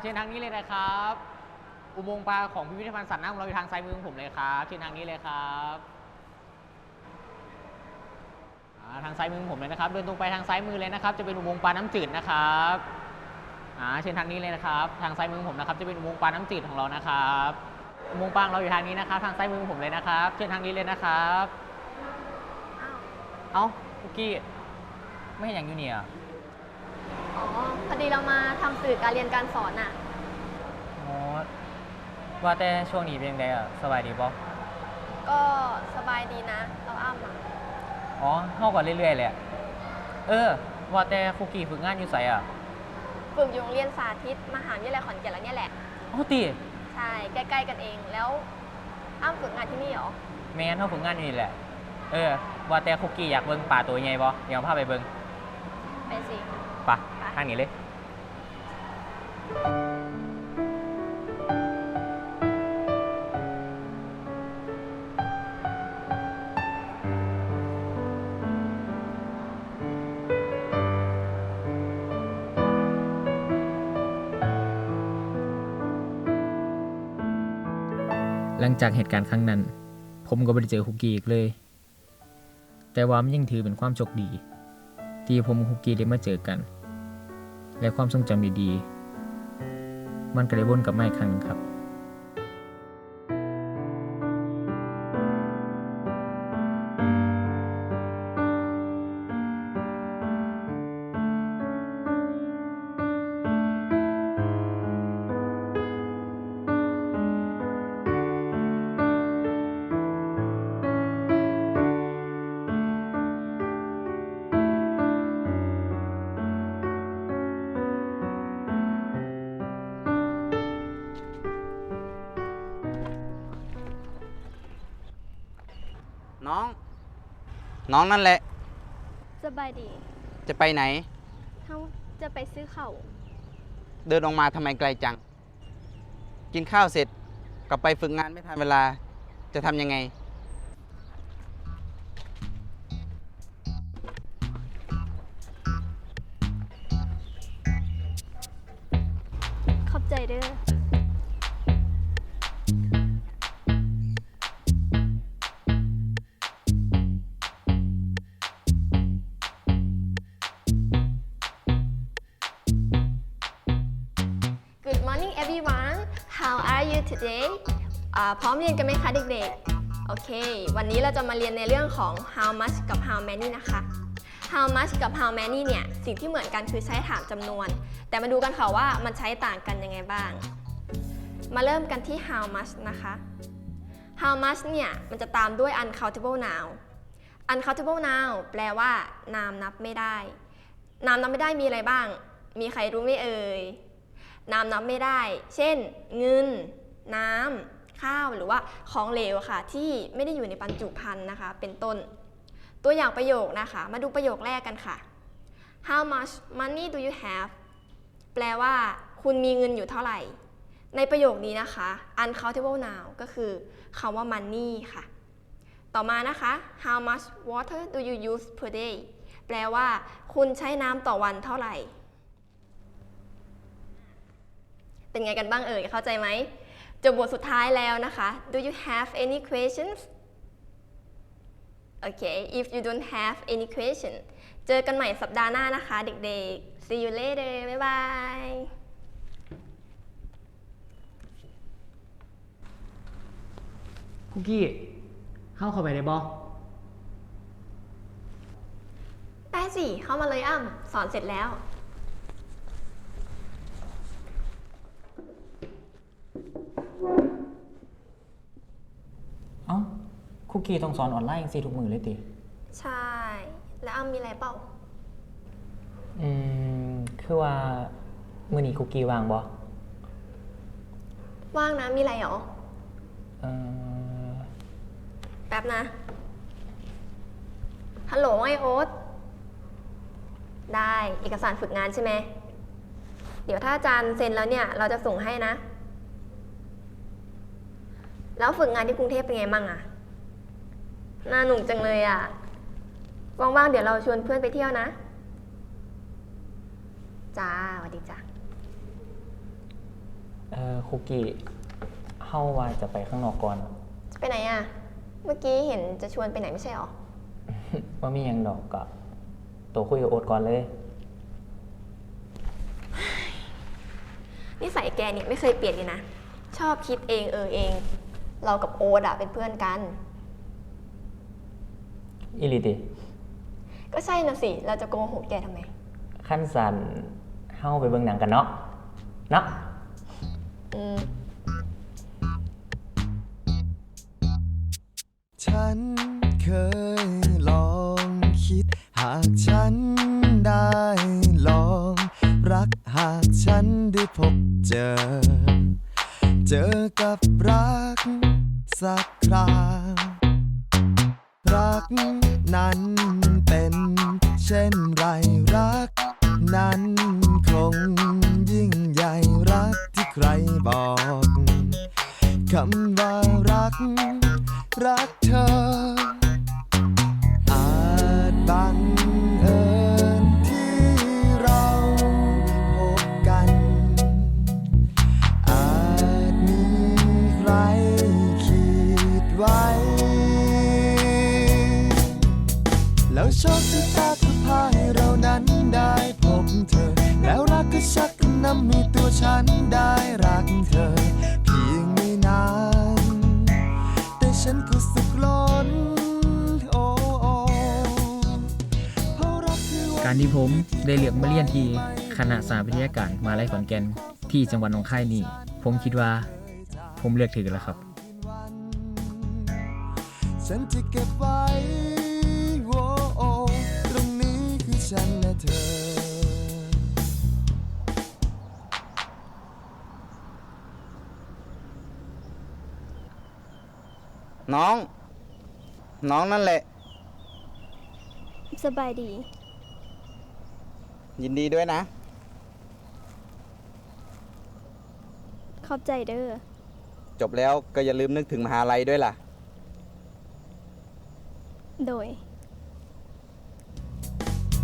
เชิญทางนี้เลยนะครับ อุโมงค์ปลาของพิพิธภัณฑ์สัตว์น้ำของเราอยู่ทางซ้ายมือของผมเลยครับ เชิญทางนี้เลยครับทางซ้ายมือของผมเลยนะครับ เดินตรงไปทางซ้ายมือเลยนะครับ จะเป็นอุโมงค์ปลาน้ำจืดนะครับอ่าเชิญทางนี้เลยนะครับ ทางซ้ายมือของผมนะครับ จะเป็นอุโมงค์ปลาน้ำจืดของเรานะครับอุโมงค์ปลาของเราอยู่ทางนี้นะครับ ทางซ้ายมือของผมเลยนะครับ เชิญทางนี้เลยนะครับ เอ้าคุกกี้ไม่เห็นอย่างยูเนียอ๋อ พอดีเรามาทำสื่อการเรียนการสอนอะอ๋อว่าแต่ช่วงนี้เป็นยังไงอะสบายดีป่ะก็สบายดีนะ เราอ้ำอะอ๋อเข้ากันเรื่อยๆเลยอะเออ ว่าแต่คุกกี้ฝึกงานอยู่ไสอะฝึกอยู่โรงเรียนสาธิตมหาวิทยาลัยขอนแก่นแล้วเนี่ยแหละอ๋อตีใช่ ใกล้ๆกันเอง แล้วอ้ำฝึกงานที่นี่เหรอ แม่นเขาฝึกงานอยู่นี่แหละ เออ ว่าแต่คุกกี้อยากเบิ่งป่าตัวใหญ่ป่ะเดี๋ยวพาไปเบิ่งไปสิไปะทางนี้เลยหลังจากเหตุการณ์ครั้งนั้น ผมก็ไม่ได้เจอคุกกี้อีกเลย แต่ว่ามันยังถือเป็นความโชคดี ที่ผมกับคุกกี้ได้มาเจอกัน และความทรงจำดีๆ มันก็ได้วนกลับมาอีกครั้งหนึงครับ น้อง น้องนั่นแหละ สบายดี จะไปไหนเขาจะไปซื้อเข่าวเดินออกมาทำไมไกลจัง กินข้าวเสร็จกลับไปฝึกงานไม่ทันเวลา จะทำยังไง ขอบใจเด้อ morning everyone How are you today อ่าพร้อมเรียนกันไหมคะเด็กๆ โอเค วันนี้เราจะมาเรียนในเรื่องของ how much กับ how many นะคะ how much กับ how many เนี่ย สิ่งที่เหมือนกันคือใช้ถามจำนวน แต่มาดูกันค่ะว่ามันใช้ต่างกันยังไงบ้าง มาเริ่มกันที่ how much นะคะ how much เนี่ย มันจะตามด้วย uncountable noun uncountable noun แปลว่านามนับไม่ได้ นามนับไม่ได้มีอะไรบ้าง มีใครรู้ไหมเอ่ย นามนับไม่ได้ เช่น เงิน น้ำ ข้าว หรือว่าของเหลวค่ะ ที่ไม่ได้อยู่ในบรรจุภัณฑ์นะคะ เป็นต้น ตัวอย่างประโยคนะคะ มาดูประโยคแรกกันค่ะ How much money do you have แปลว่า คุณมีเงินอยู่เท่าไหร่ ในประโยคนี้นะคะ uncountable noun ก็คือคำว่า money ค่ะ ต่อมานะคะ How much water do you use per day แปลว่า คุณใช้น้ำต่อวันเท่าไหร่ เป็นไงกันบ้างเอ่ยเข้าใจไหมจบบทสุดท้ายแล้วนะคะ Do you have any questions Okay if you don't have any question เจอกันใหม่สัปดาห์หน้านะคะเด็กๆ See you later บ๊ายบาคุกกี้เข้าเข้าไปไในบอได้สิ เข้ามาเลยอะสอนเสร็จแล้ว กกี้ต้องสอนออนไลน์สิทุกมือเลยติ ใช่ แล้วอ้ำมีอะไรเปล่า อืม คือว่ามือนี้คุกกี้วางบ่ว่างนะ มีอะไรเหรอ เอ่อแป๊บนะ ฮัลโหลไอโอ๊ต ได้เอกสารฝึกงานใช่ไหม เดี๋ยวถ้าอาจารย์เซ็นแล้วเนี่ย เราจะส่งให้นะ แล้วฝึกงานที่กรุงเทพเป็นไงมั่งอะ น่าหนุกจังเลยอะว่างๆ เดี๋ยวเราชวนเพื่อนไปเที่ยวนะ จ้าสวัสดีจ้าเอ่อคุกกี้เฮาว่าจะไปข้างนอกก่อน จะไปไหนอะเมื่อกี้เห็นจะชวนไปไหนไม่ใช่หรอ ว่ามีหยังดอกก็ตัวคุยกับโอ๊ตก่อนเลย นิสัยแกเนี่ยไม่เคยเปลี่ยนเลยนะ ชอบคิดเองเออเอง เรากับโอ๊ตอะเป็นเพื่อนกัน อีหลีติก็ใช่นะสิ เราจะโกหกแกทำไม ขั้นสันเฮาไปเบิ่งหนังกันเนาะเนาะอืม ฉันเคยลองคิด หากฉัน นั้นคงยิ่งใหญ่รักที่ใครบอกคำว่ารัก รักเธอ กคือวันการที่ผมได้เลือกมาเรียนที่คณะสถาปัตยการมหาลัยขอนแก่นที่จังหวัดหนองคายนี่ ผมคิดว่า ผมเลือกถือแล้วครับ ฉันจะเก็บไว้โอ้โอ้ตรงนี้คือฉันและเธอ น้อง น้องนั่นแหละ สบายดี ยินดีด้วยนะ ขอบใจเด้อ จบแล้วก็อย่าลืมนึกถึงมหาลัยด้วยล่ะ โดย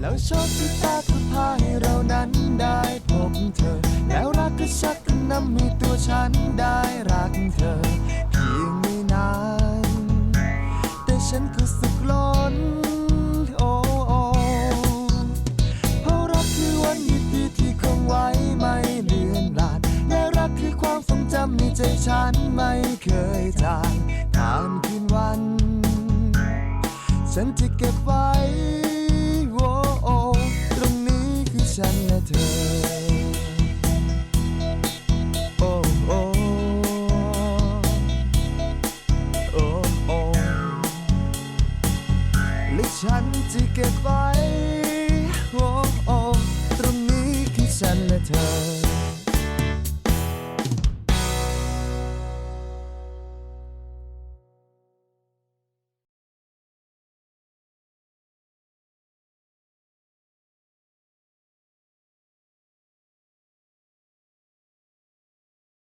แล้วโชคชะตาก็พาให้เรานั้นได้พบเธอ แล้วรักก็ชักนำให้ตัวฉันได้รักเธอ เคยจางนานคืนวัน ฉันจะเก็บไว้โอ้โอตรงนี้คือฉันและเธอ โอ้โอโอ้โอและฉันจะเก็บไว้